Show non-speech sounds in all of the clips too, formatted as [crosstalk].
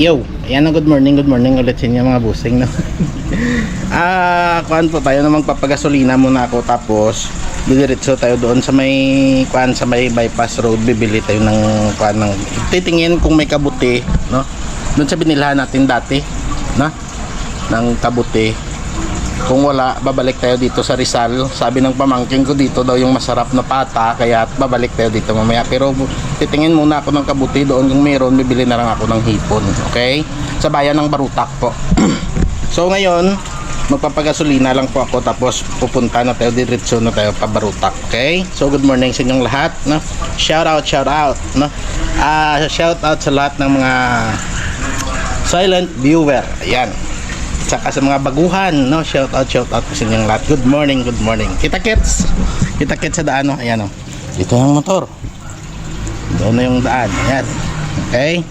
Yo, ayan na good morning, good morning ulit sa inyo mga busing no. [laughs] Ah, kuan po tayo namang papagasolina muna ako tapos didiretso tayo doon sa may kuan sa may bypass road bibili tayo ng kuan ng titingin kung may kabuti, no. Doon sa binilhan natin dati, no. ng kabuti. Kung wala, babalik tayo dito sa Rizal. Sabi ng pamangking ko dito daw yung masarap na pata, kaya babalik tayo dito mamaya. Pero titingin muna ako ng kabuti doon. Kung meron, bibili na lang ako ng hipon. Okay? Sa bayan ng Barutak po. [clears throat] so ngayon, magpapagasolina lang po ako tapos pupunta na tayo diretso na tayo pa Barutak. Okay? So good morning sa inyong lahat. No? Shout out, shout out. No? Ah, shout out sa lahat ng mga silent viewer. Ayan. Tsaka sa mga baguhan, no? Shout out, shout out sa inyong lahat. Good morning, good morning. Kita kits. Kita kits sa daan, no? Ayan, no? Dito yung motor. Doon na yung daan. Ayan. Okay?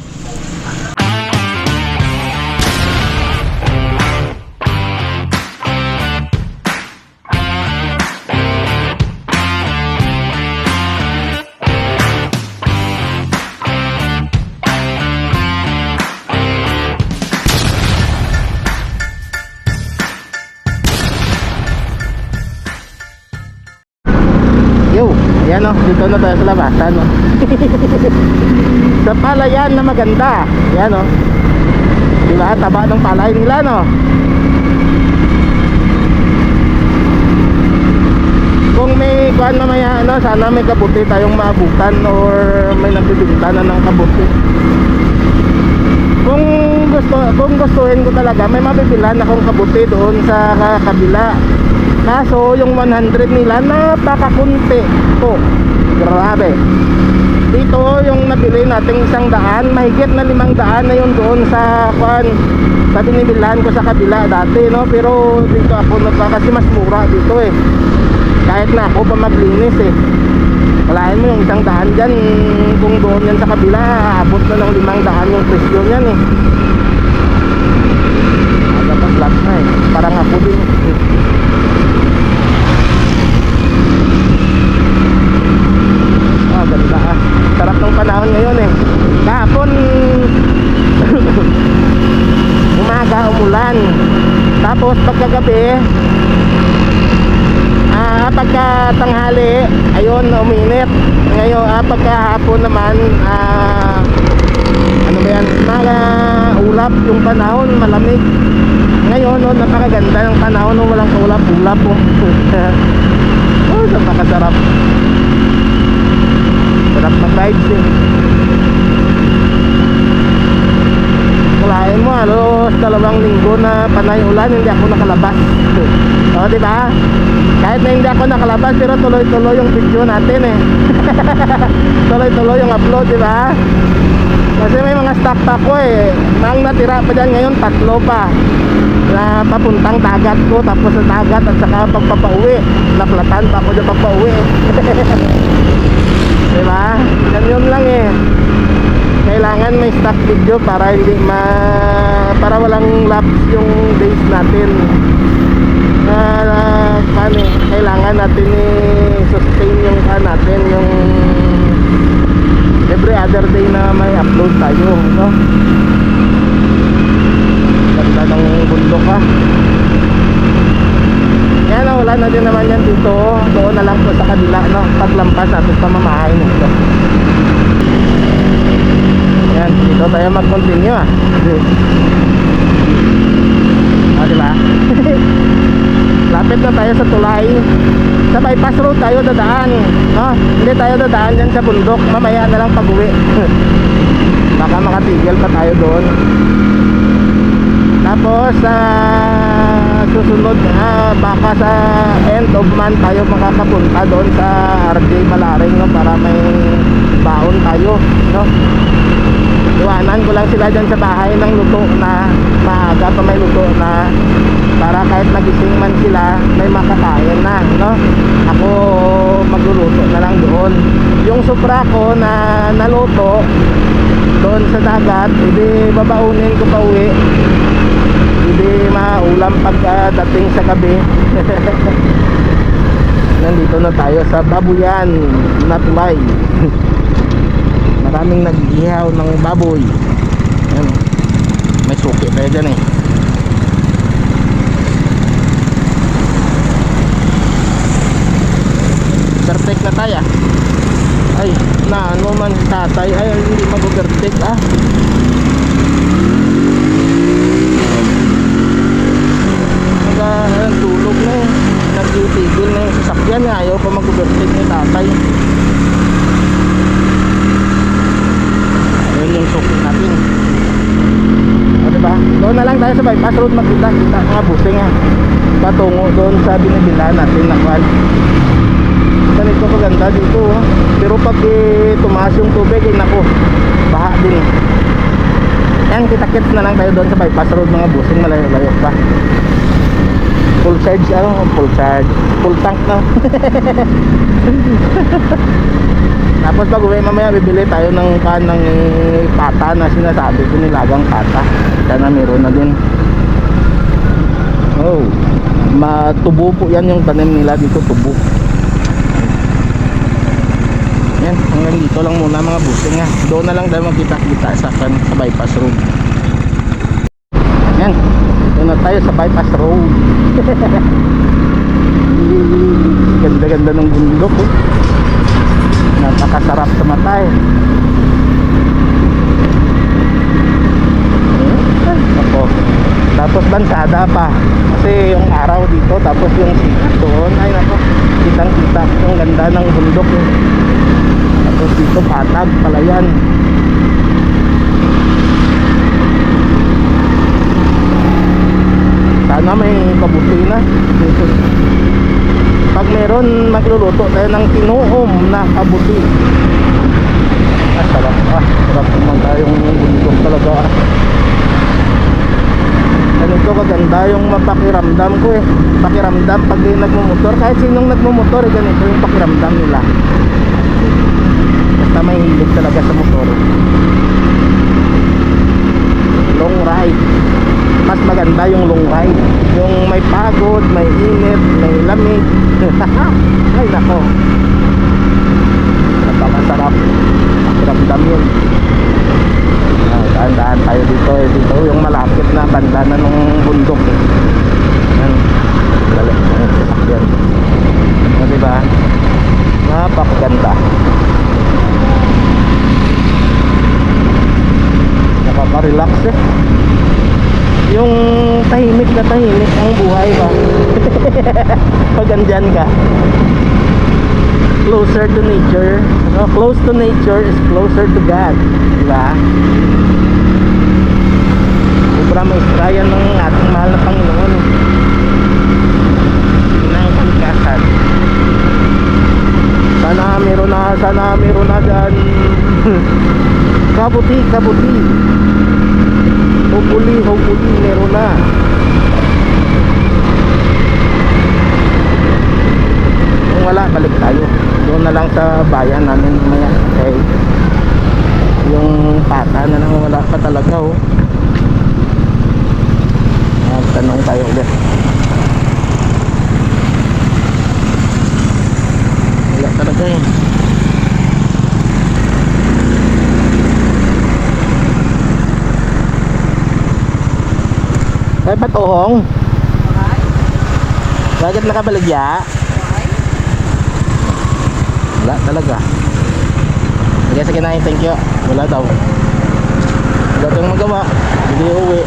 Yo, ayan o, dito na tayo sa labasan o. [laughs] sa palayan na maganda. Ayan o. Diba, taba ng palay nila no. Kung may kuan mamaya ano, sana may kabuti tayong maabutan or may nagbibinta na ng kabuti. Kung gusto, kung gustuhin ko talaga, may mabibilan akong kabuti doon sa ka- kabila. Kaso yung 100 nila napakakunti po. Grabe. Dito yung nabili nating isang daan, mahigit na limang daan na yun doon sa kwan sa binibilan ko sa kabila dati no pero dito ako nagka kasi mas mura dito eh kahit na ako pa maglinis eh Kalahin mo yung isang daan dyan kung doon yan sa kabila abot na ng limang daan yung presyo niyan eh pa flat na eh parang ako din eh. Ah, ganda ah. Sarap ng panahon ngayon eh. Kahapon [laughs] umaga umulan. Tapos pagkagabi ah pagka tanghali ayun uminit. Ngayon ah pagkahapon naman ah ano ba yan? Mga ulap yung panahon, malamig. Ngayon, no, napakaganda ng panahon no, walang ulap-ulap. Oh. [laughs] oh, napakasarap. Sarap na vibes eh. Kulain mo, halos dalawang linggo na panay ulan, hindi ako nakalabas. [laughs] O, di ba? Kahit na hindi ako nakalabas, pero tuloy-tuloy yung video natin eh. [laughs] tuloy-tuloy yung upload, di ba? Kasi may mga stock pa ko eh. Ang natira pa dyan ngayon, tatlo pa. Na papuntang dagat ko, tapos sa dagat at saka pagpapauwi. Naplatan pa ako dyan pagpauwi. [laughs] Diba? Yan yun lang eh. Kailangan may stock video para hindi ma para walang lapse yung days natin. Na uh, paano eh, kailangan natin i-sustain yung kan natin yung every other day na may upload tayo, no? Ganda ng bundok ha. Yan na, wala na din naman yan dito. Doon na lang po sa kabila, no? Paglampas natin pamamahay nito. Yan, dito tayo mag-continue ah. Ah, di ba? [laughs] Lapit na tayo sa tulay. Sa bypass road tayo dadaan. No? Hindi tayo dadaan yan sa bundok. Mamaya na lang pag-uwi. [laughs] Baka makatigil pa tayo doon. Tapos sa susunod ah, baka sa end of month tayo makakapunta doon sa RJ Malaring no para may baon tayo no. Iwanan ko lang sila dyan sa bahay ng luto na maaga pa may luto na para kahit nagising man sila may makakain na no. Ako magluluto na lang doon. Yung supra ko na naluto doon sa dagat, hindi babaunin ko pa uwi hindi maulam pagdating sa gabi [laughs] nandito na tayo sa babuyan na tulay [laughs] maraming nag-ihaw ng baboy Yan. tayo dyan eh. Perfect na tayo ah. Ay, na ano man tatay ay hindi mag-overtake ah. Naga tulog na eh. Nagtitigil na yung sasakyan niya. Ayaw pa mag-overtake ni tatay. Ayun yung suki natin. O diba? Doon na lang tayo sa bypass road makita kita mga busing ha. Patungo doon sa binibilan natin na kwan. Ganito kaganda dito ha. Pero pag eh, tumaas yung tubig eh nako. Baha din eh. Yan kita-kits na lang tayo doon sa bypass road mga busing malayo-layo pa. Full charge ano? Full charge. Full tank na. [laughs] Tapos pag uwi mamaya bibili tayo ng eh, pata na sinasabi ko nilagang pata. Sana meron na din. Oh. Matubo po yan yung tanim nila dito tubo. Yan, hanggang dito lang muna mga busing ha. Doon na lang tayo magkita-kita sa, kan, sa bypass road. Yan, dito na tayo sa bypass road. [laughs] Ganda-ganda ng bundok oh. Napakasarap sa mata eh. Ako. Tapos bansada pa. Kasi yung araw dito, tapos yung sikat doon. Ay nako, kitang kita yung ganda ng bundok eh. Tapos dito patag pala yan. Sana may kabuti na. Pag meron, magluluto tayo ng tinuom na kabuti. Ah, sarap ah. Sarap naman tayong bundok talaga ah. Ganito kaganda yung mapakiramdam ko eh. Pakiramdam pag di nagmumotor. Kahit sinong nagmumotor eh, ganito yung pakiramdam nila. Basta may hilig talaga sa motor. Long ride. Mas maganda yung ride. Yung may pagod, may init, may lamig. [laughs] Ay nako. Napakasarap. Pakiramdam yun. Daan-daan tayo dito eh. Dito yung malapit na banda na ng bundok eh. Yan. Yan. O, diba? Napakaganda. Nakaka-relax eh. Yung tahimik na tahimik ang buhay ba? [laughs] Pag andyan ka. Closer to nature. No, close to nature is closer to God. Diba? Sobra maistrayan ng ating mahal na Panginoon. Ng kalikasan. Sana meron na, sana meron na dyan. [laughs] kabuti, kabuti. Hopefully, hopefully meron na. Wala, balik tayo. Doon na lang sa bayan namin maya. Okay. Yung pata na lang wala pa talaga oh. Tanong tayo ulit. Wala talaga eh. Ay, patuhong. Bakit nakabaligya? Wala talaga. Sige, sige na thank you. Wala daw. Wala tayong magawa. Hindi uwi.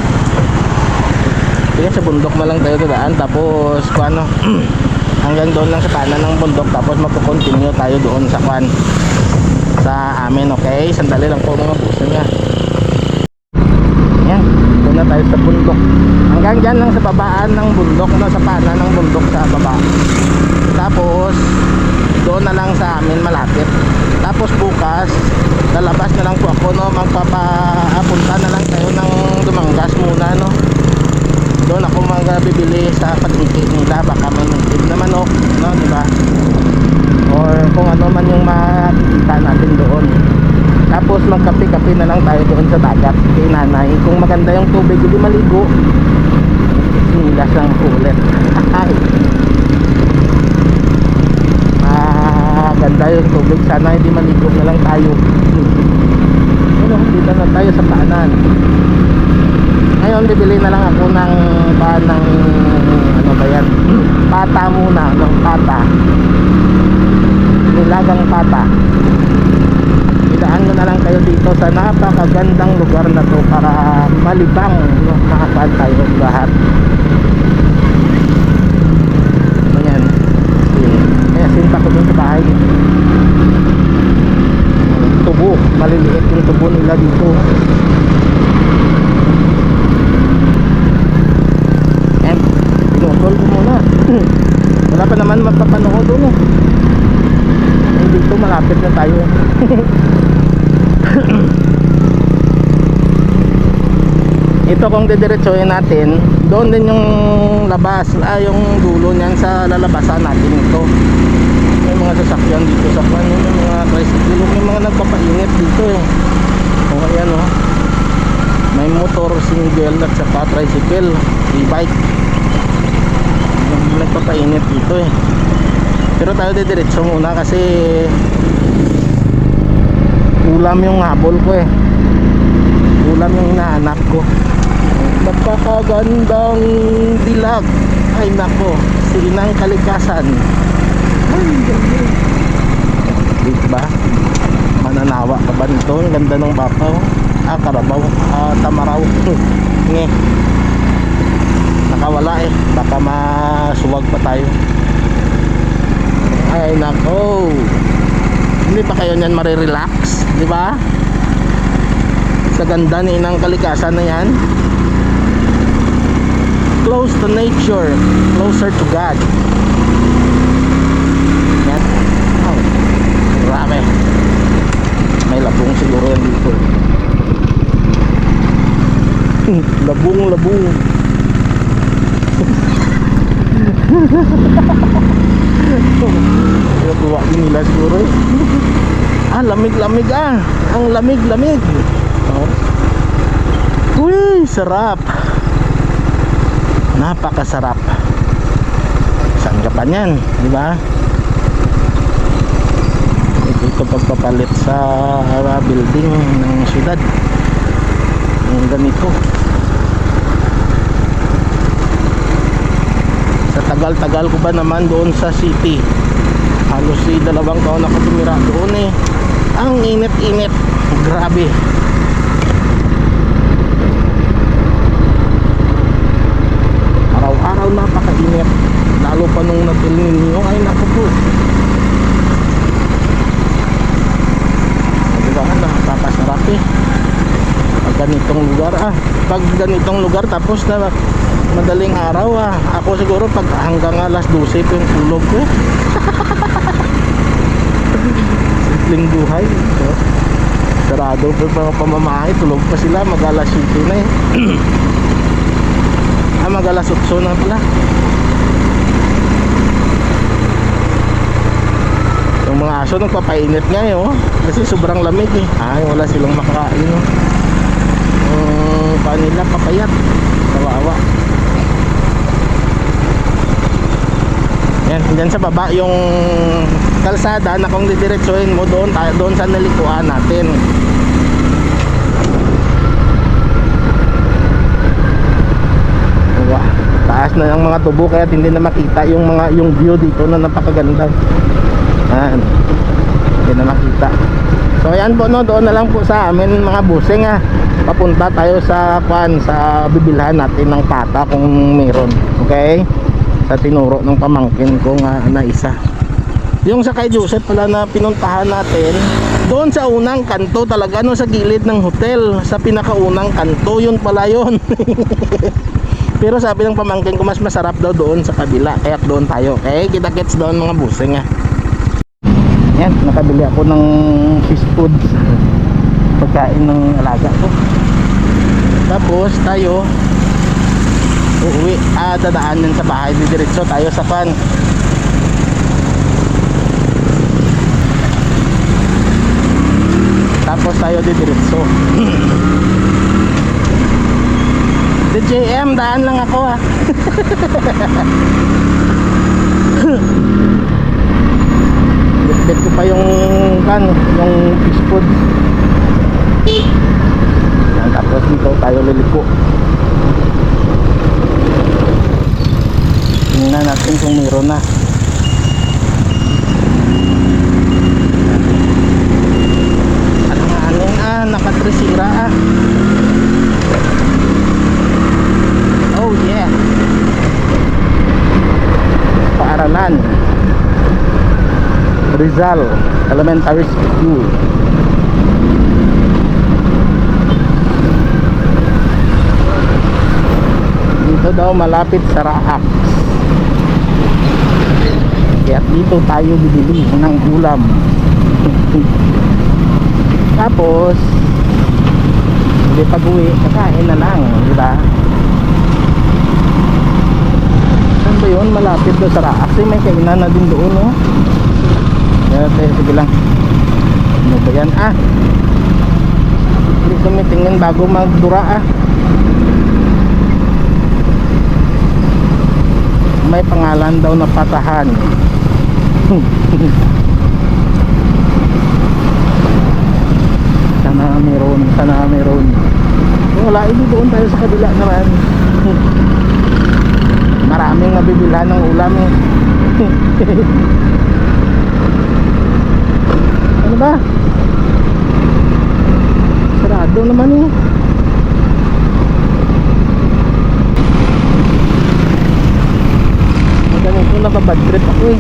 Sige, sa bundok na lang tayo dadaan. Tapos, kung ano, [clears throat] hanggang doon lang sa kanan ng bundok. Tapos, magpo-continue tayo doon sa kwan. Sa amin, okay? Sandali lang po mga buso niya. Yan, doon na tayo sa bundok. Hanggang dyan lang sa babaan ng bundok, no, sa pana ng bundok sa baba. Tapos, doon na lang sa amin malapit. Tapos bukas, lalabas na lang po ako, no, magpapaapunta na lang tayo ng Dumangas muna, no. Doon ako magbibili sa palengke nila, baka may nagtib na manok, no, di ba? Or kung ano man yung makikita natin doon. Tapos magkape-kape na lang tayo doon sa dagat kay nanay. Kung maganda yung tubig, hindi maligo. Nilas lang ulit. [laughs] Ay. Ah, ganda yung tubig. Sana hindi maligo na lang tayo. Ano, dito na tayo sa paanan. Ngayon, bibili na lang ako ng ba ng ano ba yan [clears throat] pata muna no pata nilagang pata idaan ko na lang kayo dito sa napakagandang lugar na to para malibang no, makapad tayo lahat ayan sinta ko dun sa bahay. Tubo. Maliliit yung tubo nila dito. Eh pinutol ko muna. [laughs] Wala pa naman mapapanood doon eh. Eh, dito malapit na tayo. [laughs] Ito kung didiretsuhin natin doon din yung labas ah, yung dulo niyan sa lalabasan natin ito mga sasakyan dito sa kwan yung mga tricycle may mga nagpapainit dito eh. O ayan o may motor single at saka tricycle e-bike. Yung nagpapainit dito eh. Pero tayo didiretso muna kasi ulam yung habol ko eh. Ulam yung hinahanap ko. Napakagandang dilag. Ay nako sinang kalikasan diba mananawa ka ba nito? Ang ganda ng bapaw. Ah karabaw. Ah tamaraw. [laughs] Nge. Nakawala eh. Baka masuwag pa tayo. Ay nako. Hindi pa kayo niyan marirelax di ba? Sa ganda ni inang kalikasan na yan. Close to nature. Closer to God yan oh, grabe may labong siguro yan dito [laughs] labong labong [laughs] Natuwa din nila siguro eh. [laughs] Ah, lamig-lamig ah. Ang lamig-lamig. Oh. Uy, sarap. Napakasarap. Saan ka pa niyan, di ba? Ito pagpapalit sa ah, building ng syudad. Yung ganito. Sa tagal-tagal ko ba naman doon sa city halos si dalawang taon ako tumira doon eh ang init-init grabe araw-araw napakainit lalo pa nung nag-El ay naku po diba nakakasarap eh pag ganitong lugar ah. Pag ganitong lugar tapos na madaling araw ah. Ako siguro pag hanggang alas 12 pa yung tulog ko. [laughs] Simpleng buhay so, sarado pa yung mga pamamahay tulog pa sila mag alas 7 na eh. [clears throat] Ah mag alas 8 na pala. Yung mga aso nagpapainit nga eh oh. Kasi sobrang lamig eh. Ay wala silang makakain oh kanila papayat. Kawawa. Yan dyan sa baba yung kalsada na kung didiretsuhin mo doon doon sa nalikuan natin. Diba? taas na yung mga tubo kaya hindi na makita yung mga yung view dito na napakaganda. Yan. Hindi na makita. So ayan po no doon na lang po sa amin mga busing ha papunta tayo sa kwan sa bibilhan natin ng pata kung meron okay? Sa tinuro ng pamangkin ko nga na isa. Yung sa kay Joseph pala na pinuntahan natin doon sa unang kanto talaga no sa gilid ng hotel sa pinakaunang kanto yun pala yun. [laughs] Pero sabi ng pamangkin ko mas masarap daw doon sa kabila kaya doon tayo okay? Kita kits doon mga busing ha yan nakabili ako ng fish food pagkain ng alaga ko tapos tayo uuwi. Ah dadaan din sa bahay. Didiretso tayo sa pan tapos tayo didiretso. [clears throat] DJM daan lang ako ah. [laughs] Bitbit ko pa yung kan yung fish food tapos dito tayo liliko tingnan natin kung meron na. Ano Aling ah ano nakatresira ah. Oh yeah. Paaralan. Rizal Elementary School. Daw malapit sa Raax. Kaya dito tayo bibili ng ulam. [laughs] Tapos, hindi pag uwi, kakain na lang, di ba? Saan ba yun? Malapit doon sa Raax. Eh, may kainan na din doon, no? Kaya sige lang. Ano ba yan? Ah! Hindi kami tingin bago magdura, ah. May pangalan daw na patahan. Sana meron sana meron wala hindi doon tayo sa kabila naman. Maraming nabibilhan ng ulam eh. [laughs] Ano ba? Sarado naman eh nababad trip ako eh.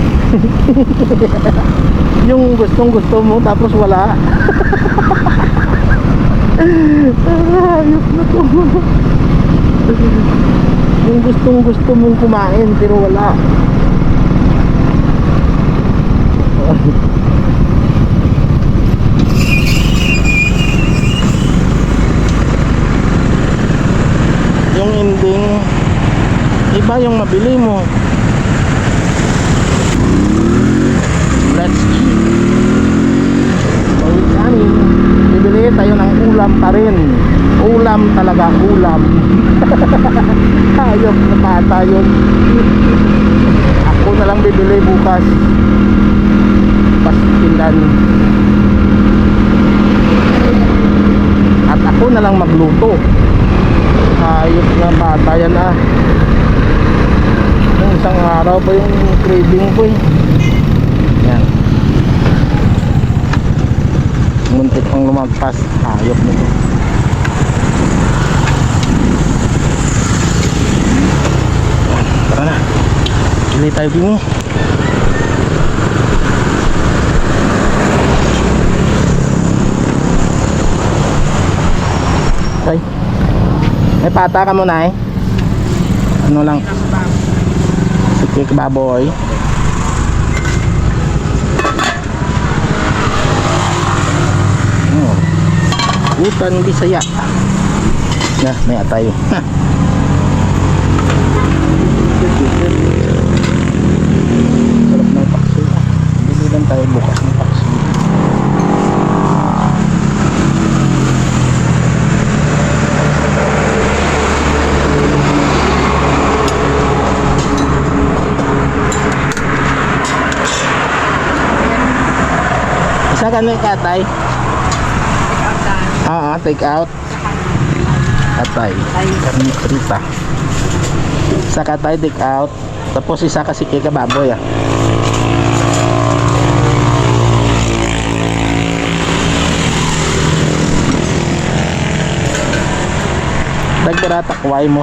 [laughs] Yung gustong gusto mo tapos wala. Ayos na to. Yung gustong gusto mong kumain pero wala. Yung ending iba yung mabili mo Let's eat. Pauwi kami. Bibili tayo ng ulam pa rin. Ulam talaga, ulam. [laughs] Hayop na bata yun. Ako na lang bibili bukas. Pastilan. At ako na lang magluto. Hayop na bata yan ah. Yung isang araw pa yung craving ko eh. Yan. Muntik pang lumagpas. Hayop nito. Tara na. Bili tayo bini. Ay. May pata ka muna eh. Ano lang. Sige baboy. Utan Bisaya. Na, may atayo. Ha. Sarap ng paksiw. ah. Bili lang tayo bukas ng paksiw. Isa ka na katay? Take out. Katay. Rita. Isa katay, take out. Tapos isa kasi kay kababoy ah. Dagdara takway mo.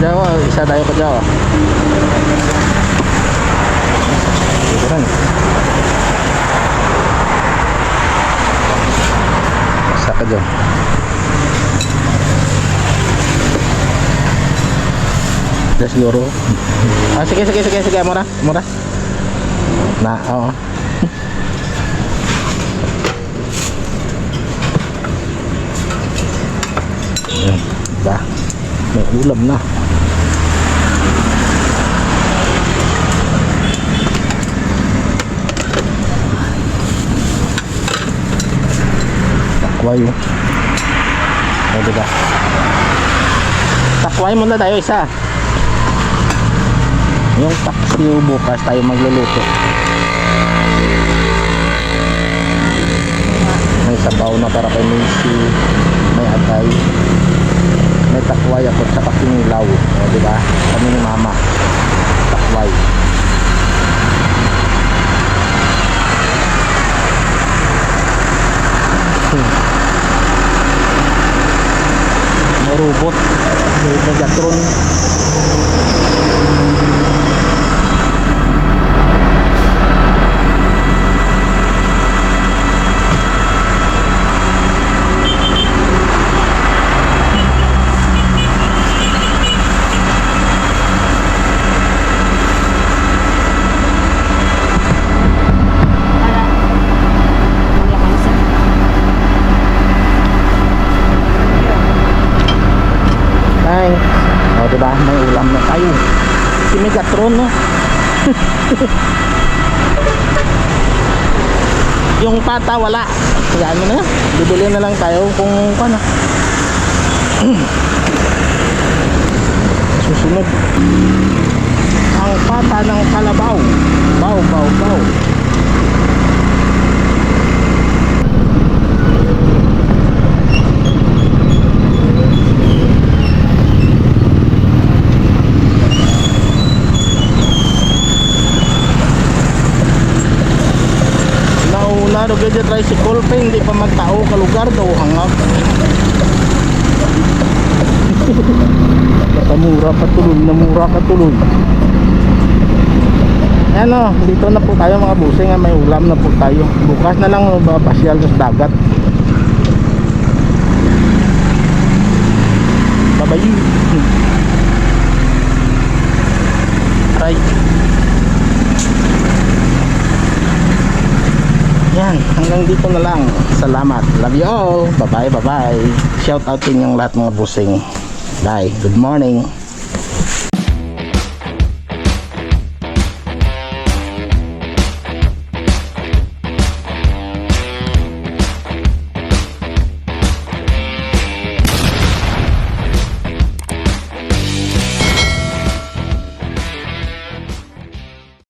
Jawa, isa tayo ka Jawa. Rin. Isa ka dyan. Ada siguro. Ah, sige, sige, sige, sige. Mura, mura. Na, oo. Ayan, diba? May ulam na. Takway oh. O, diba? Takway muna tayo isa. Yung taksiw bukas tayo magluluto. May sabaw na para kay Macy. May atay. takway ako sa kinilaw. O, di ba? Kami ni mama. Takway. Robot. May Megatron. Thanks. O, diba? May ulam na tayo. Si Megatron, no? Pata, wala. Kaya mo na. Bibili na lang tayo kung ano. [clears throat] Susunod. Ang pata ng kalabaw. Baw, baw, baw. Do gadya tricycle pa hindi pa magtao ka lugar daw hangap. [laughs] Nakamura pa tuloy, namura ka tuloy. Ayan o, dito na po tayo mga busing, ah, may ulam na po tayo. Bukas na lang oh, pasyal sa dagat. Babayi. Right. [laughs] Yan, hanggang dito na lang. Salamat. Love you all. Bye-bye, bye-bye. Shout out din yung lahat mga busing. Bye. Good morning.